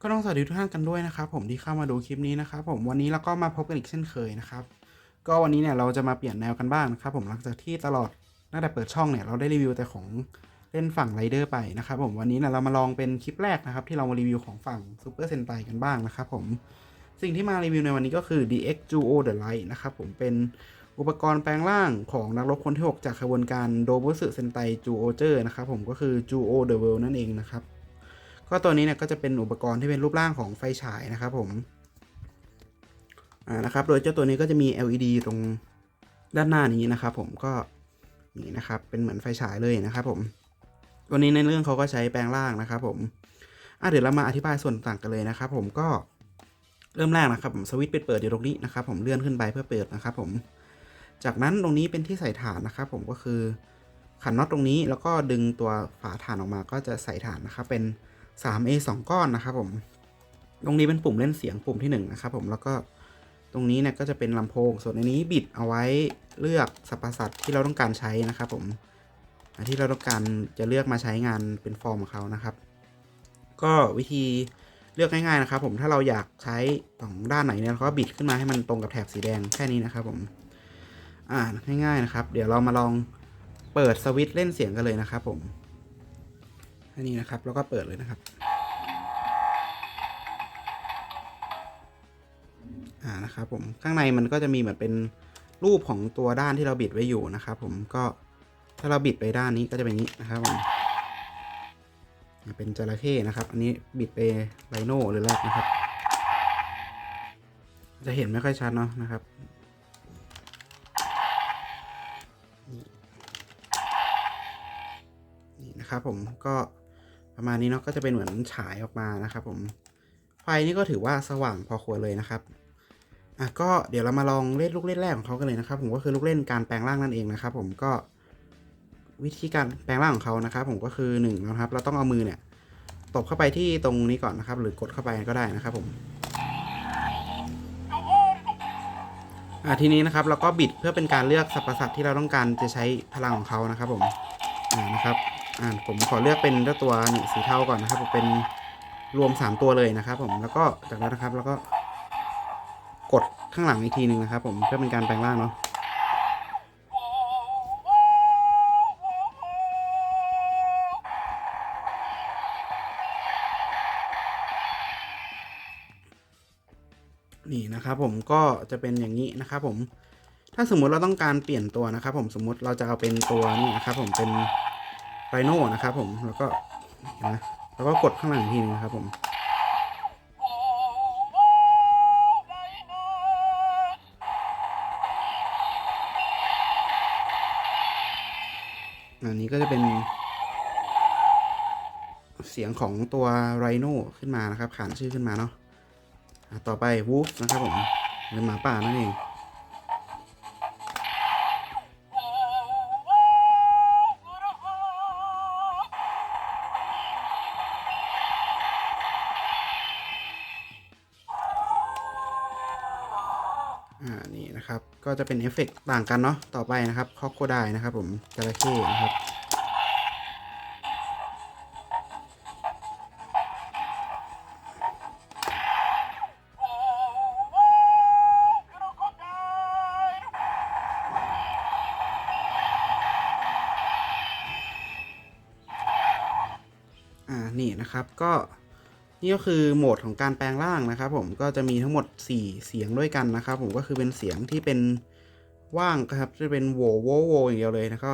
ก็ต้องสวัสดีทุกท่านกันด้วยนะครับผมที่เข้ามาดูคลิปนี้นะครับผมวันนี้เราก็มาพบกันอีกเช่นเคยนะครับ ก็วันนี้เนี่ยเราจะมาเปลี่ยนแนวกันบ้างนะครับผมหลังจากที่ตลอดตั้งแต่เปิดช่องเนี่ยเราได้รีวิวแต่ของเล่นฝั่งไรเดอร์ไปนะครับผมวันนี้เนี่ยเรามาลองเป็นคลิปแรกนะครับที่เรามารีวิวของฝั่งซูเปอร์เซนไตกันบ้างนะครับผมสิ่งที่มารีวิวในวันนี้ก็คือ DX Duo The Light นะครับผมเป็นอุปกรณ์แปลงร่างของนักรบคนที่ 6 จากขบวนการโดบุสึเซนไตจูโอเจอร์นะครับผมก็คือ Duo The World นั่นเองนะครับ ก็ตัวนี้เนี่ยก็จะเป็นอุปกรณ์ที่เป็นรูปร่างของไฟฉายนะครับผมอ่านะครับ โดยเจ้าตัวนี้ก็จะมี LED ตรงด้านหน้านี้นะครับ ผมก็นี่นะครับเป็นเหมือนไฟฉายเลยนะครับ ผม ตัวนี้ในเรื่องเขาก็ใช้แปลงร่างนะครับ ผมอะเดี๋ยวเรามาอธิบายส่วนต่างกันเลยนะครับ ผมก็เริ่มแรกนะครับผมสวิตช์ปิดเปิดอยู่ตรงนี้นะครับ ผมเลื่อนขึ้นไปเพื่อเปิดนะครับ ผม จากนั้นตรงนี้เป็นที่ใส่ฐานนะครับ ผมก็คือขันน็อตตรงนี้แล้วก็ดึงตัวฝาฐานออกมาก็จะใส่ฐานนะครับ เป็น 3A 2 ก้อนนะครับผม ตรงนี้เป็นปุ่มเล่นเสียงปุ่มที่1นะครับผม แล้วก็ตรงนี้เนี่ยก็จะเป็นลำโพง ส่วนในนี้บิดเอาไว้เลือกสรรพสัตว์ที่เราต้องการใช้นะครับผมที่เราต้องการจะเลือกมาใช้งานเป็นฟอร์มของเขานะครับ ก็วิธีเลือกง่ายๆนะครับ ผม ถ้าเราอยากใช้สองด้านไหนเนี่ยเราก็บิดขึ้นมาให้มันตรงกับแถบสีแดงแค่นี้นะครับผม อ่าง่ายๆนะครับ เดี๋ยวเรามาลองเปิดสวิตช์เล่นเสียงกันเลยนะครับผม อันนี้นะครับ แล้วก็เปิดเลยนะครับ อ่านะครับผมข้างในมันก็จะมีเหมือนเป็นรูปของตัวด้านที่เราบิดไว้อยู่นะครับผมก็ถ้าเราบิดไปด้านนี้ก็จะเป็นนี้นะครับผมเป็นจระเข้นะครับ อันนี้บิดไปไลโน่หรือแรกนะครับ จะเห็นไม่ค่อยชัดเนาะนะครับนี่นะครับผมก็ ประมาณนี้เนาะก็จะเป็นเหมือนฉายออกมานะครับผมไฟนี่ก็ถือว่าสว่างพอควรเลยนะครับอะก็เดี๋ยวเรามาลองเล่นลูกเล่นแรกของเขากันเลยนะครับ ผมก็คือลูกเล่นการแปลงร่างนั่นเองนะครับ ผมก็วิธีการแปลงร่างของเขานะครับ ผมก็คือหนึ่งนะครับ เราต้องเอามือเนี่ยตบเข้าไปที่ตรงนี้ก่อนนะครับ หรือกดเข้าไปก็ได้นะครับ ผมอะทีนี้นะครับเราก็บิดเพื่อเป็นการเลือกสรรพสัตว์ที่เราต้องการจะใช้พลังของเขานะครับ ผมอ่านะครับ อ่าผมขอเลือกเป็นตัวนี่สีเทาก่อนนะครับผมเป็นรวม 3 ตัวเลยนะครับ ผมแล้วก็จากนั้นนะครับแล้วก็กดข้างหลังอีกทีหนึ่งนะครับ ผมเพื่อเป็นการแปลงร่างเนาะนี่นะครับผมก็จะเป็นอย่างนี้นะครับผมถ้าสมมุติเราต้องการเปลี่ยนตัวนะครับ ผมสมมุติเราจะเอาเป็นตัวนี้นะครับ ผมเป็น ไรโน่นะครับผมแล้วก็นะแล้วก็กดข้างหลังอีกทีนึงนะครับผมอันนี้ก็จะเป็น เสียงของตัวไรโน่ขึ้นมานะครับ ขานชื่อขึ้นมาเนาะอะต่อไปวูฟนะครับผมหรือหมาป่านั่นเอง ก็จะเป็นเอฟเฟกต์ต่างกันเนาะต่อไปนะครับคอกโคไดนะครับ ผมจระเข้นะครับอ่านี่นะครับก็ นี่ก็คือโหมดของการแปลงร่างนะครับ ผมก็จะมีทั้งหมด 4 เสียงด้วยกันนะครับ ผมก็คือเป็นเสียงที่เป็นว่างครับจะเป็นโวโวโวอย่างเดียวเลยแล้วก็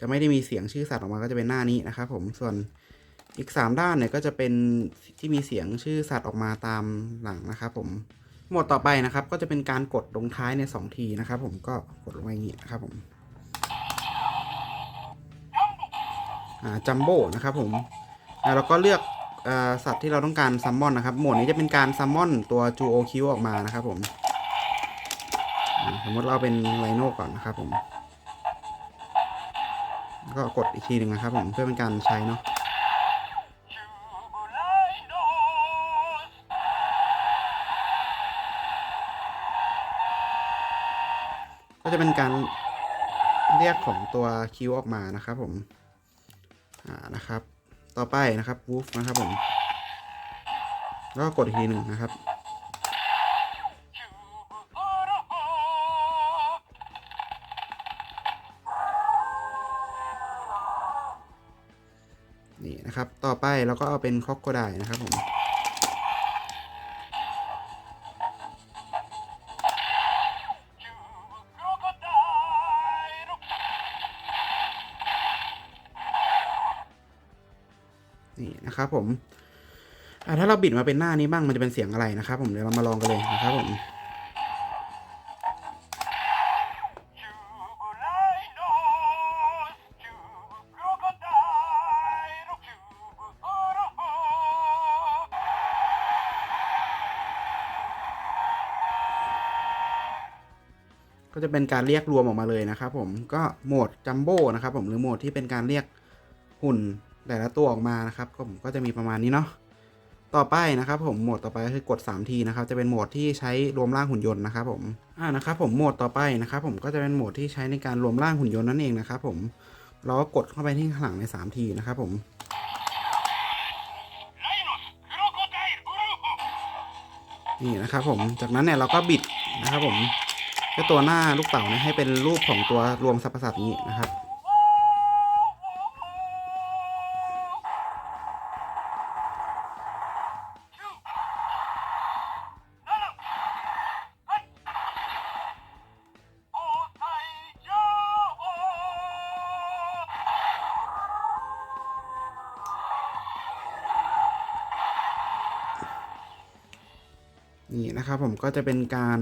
จะไม่ได้มีเสียงชื่อสัตว์ออกมาก็จะเป็นหน้านี้นะครับ ผมส่วนอีก 3 ด้านเนี่ยก็จะเป็นที่มีเสียงชื่อสัตว์ออกมาตามหลังนะครับผมโหมดต่อไปนะครับ ก็จะเป็นการกดลงท้ายในสองทีนะครับ ผมก็กดลงไปอย่างนี้นะครับผมจัมโบ้นะครับผมแล้วก็เลือก สัตว์ที่เราต้องการซัมมอนนะครับ โหมดนี้จะเป็นการซัมมอนตัวจูโอคิวออกมานะครับผมสมมติเราเป็นไลโน่ก่อนนะครับผมแล้วก็กดอีกทีหนึ่งนะครับผมเพื่อเป็นการใช้เนาะก็จะเป็นการเรียกของตัวคิวออกมานะครับผม อ่านะครับ ต่อไปนะครับวูฟนะครับผมแล้วก็กดอีกทีหนึ่งนะครับนี่นะครับ ต่อไปเราก็เอาเป็นคอกโกได้นะครับผม นะครับผมอ่าถ้าเราบิดมาเป็นหน้านี้บ้างมันจะเป็นเสียงอะไรนะครับ ผมเดี๋ยวเรามาลองกันเลยนะครับผมก็จะเป็นการเรียกรวมออกมาเลยนะครับผมก็โหมดจัมโบ้นะครับผมหรือโหมดที่เป็นการเรียกหุ่น แต่ละตัวออกมานะครับก็ผมก็จะมีประมาณนี้เนาะต่อไปนะครับผมโหมดต่อไปก็คือกด3ทีนะครับจะเป็นโหมดที่ใช้รวมร่างหุ่นยนต์นะครับผมอ่านะครับผมโหมดต่อไปนะครับผมก็จะเป็นโหมดที่ใช้ในการรวมร่างหุ่นยนต์นั่นเองนะครับผมเราก็กดเข้าไปที่ข้างหลังใน3ทีนะครับผมนี่นะครับผมจากนั้นเนี่ยเราก็บิดนะครับผมแค่ตัวหน้าลูกเต่าเนี่ยให้เป็นรูปของตัวรวมสรรพสัตว์นี้นะครับ นี่นะครับผมก็จะเป็นการ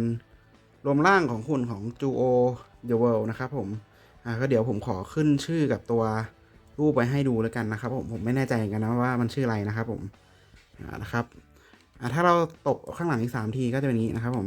รวมร่างของหุ่นของ Juo The World นะครับผมอ่าก็เดี๋ยวผมขอขึ้นชื่อกับตัวรูปไปให้ดูแล้วกันนะครับผมผมไม่แน่ใจกันนะว่ามันชื่ออะไรนะครับผมอ่านะครับอ่าถ้าเราตบข้างหลังอีกสามทีก็จะเป็นนี้นะครับผม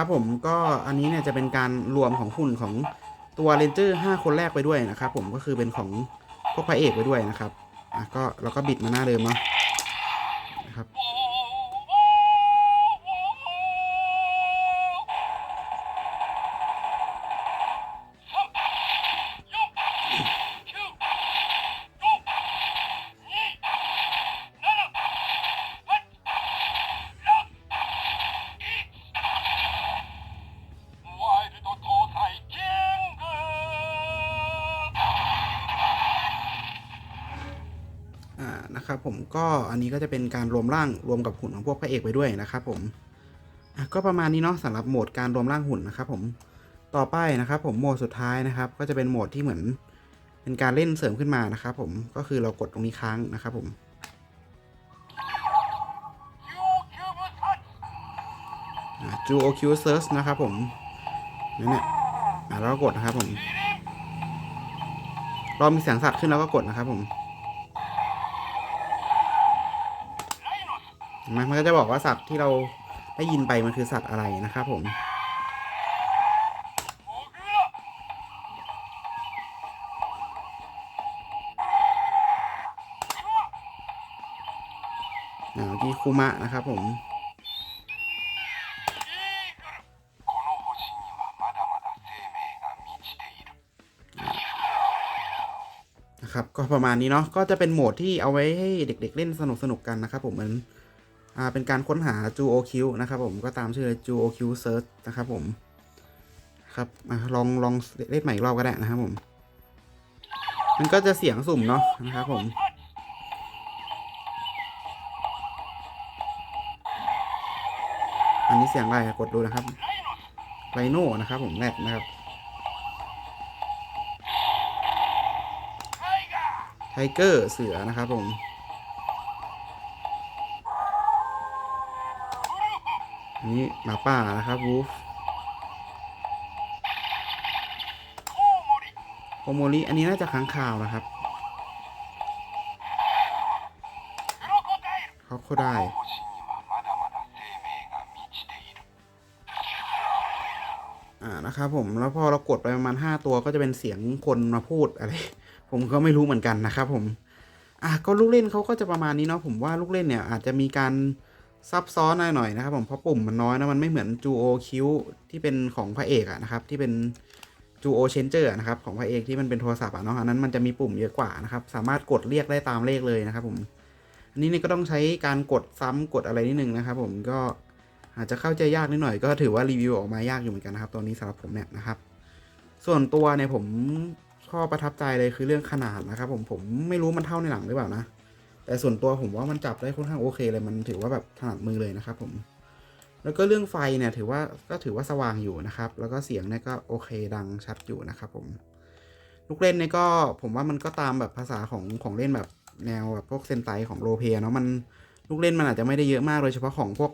ครับผมก็อันนี้เนี่ยจะเป็นการรวมของหุ่นของตัวเรนเจอร์5คนแรกไปด้วยนะครับผมก็คือเป็นของพวกพระเอกไปด้วยนะครับอะก็เราก็บิดมาหน้าเดิมเนาะ ผมก็อันนี้ก็จะเป็นการรวมร่างรวมกับหุ่นของพวกพระเอกไปด้วยนะครับผมก็ประมาณนี้เนาะสำหรับโหมดการรวมร่างหุ่นนะครับผมต่อไปนะครับผมโหมดสุดท้ายนะครับ ก็จะเป็นโหมดที่เหมือนเป็นการเล่นเสริมขึ้นมานะครับผมก็คือเรากดตรงนี้ค้างนะครับผมจูโอคิวเซิร์ชนะครับผมนั่นเนี่ยอะแล้วก็กดนะครับผมรอมีเสียงสัตว์ขึ้นแล้วก็กดนะครับผม มันก็จะบอกว่าสัตว์ที่เราได้ยินไปมันคือสัตว์อะไรนะครับผมเมื่อกี้คูมะนะครับผมนะครับก็ประมาณนี้เนาะก็จะเป็นโหมดที่เอาไว้ให้เด็ก ๆ เล่นสนุกๆกันนะครับผมเหมือน เป็นการค้นหา j u o q นะครับผมก็ตามชื่อเลย j u o q search นะครับผมครับอะลองลองเล่นใหม่อีกรอบก็ได้นะครับผม มันก็จะเสียงสุ่มเนาะนะครับผมอันนี้เสียงอะไรกดดูนะครับไรโน่นะครับผมแรดนะครับไทเกอร์เสือนะครับผม นี่หมาป่านะครับวูฟโอโมริอันนี้น่าจะขังข่าวนะครับเขาโคได้อ่านะครับผมแล้วพอเรากดไปประมาณ 5 ตัวก็จะเป็นเสียงคนมาพูดอะไร ผมก็ไม่รู้เหมือนกันนะครับผม อะก็ลูกเล่นเขาก็จะประมาณนี้เนาะผมว่าลูกเล่นเนี่ยอาจจะมีการ ซับซ้อนหน่อยๆนะครับผมเพราะปุ่มมันน้อยนะมันไม่เหมือนจูโอคิวที่เป็นของพระเอกอะนะครับที่เป็นจูโอเชนเจอร์นะครับของพระเอกที่มันเป็นโทรศัพท์อะเนาะอันนั้นมันจะมีปุ่มเยอะกว่านะครับสามารถกดเรียกได้ตามเลขเลยนะครับผมอันนี้นี่ก็ต้องใช้การกดซ้ำกดอะไรนิดนึงนะครับผมก็อาจจะเข้าใจยากนิดหน่อย ก็ถือว่ารีวิวออกมายากอยู่เหมือนกันนะครับตัวนี้สำหรับผมเนี่ยนะครับ ส่วนตัวเนี่ยผมข้อประทับใจเลยคือเรื่องขนาดนะครับผมผมไม่รู้มันเท่าในหนังหรือเปล่านะ แต่ส่วนตัวผมว่ามันจับได้ค่อนข้างโอเคเลยมันถือว่าแบบถนัดมือเลยนะครับผม แล้วก็เรื่องไฟเนี่ยถือว่าก็ถือว่าสว่างอยู่นะครับ แล้วก็เสียงเนี่ยก็โอเคดังชัดอยู่นะครับผมลูกเล่นเนี่ยก็ผมว่ามันก็ตามแบบภาษาของของเล่นแบบแนวแบบพวกเซนไตของโรลเพลย์เนาะมันลูกเล่นมันอาจจะไม่ได้เยอะมากโดยเฉพาะของพวก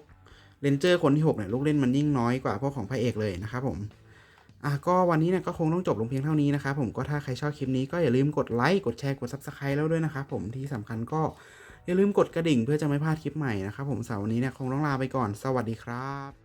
เรนเจอร์คนที่6เนี่ยลูกเล่นมันยิ่งน้อยกว่าพวกของพระเอกเลยนะครับผม อะก็วันนี้เนี่ยก็คงต้องจบลงเพียงเท่านี้นะครับผมก็ถ้าใครชอบคลิปนี้ก็อย่าลืมกดไลค์กดแชร์กด Subscribe แล้วด้วยนะครับผมที่สำคัญก็อย่าลืมกดกระดิ่งเพื่อจะไม่พลาดคลิปใหม่นะครับผมเสาร์วันนี้เนี่ยคงต้องลาไปก่อนสวัสดีครับ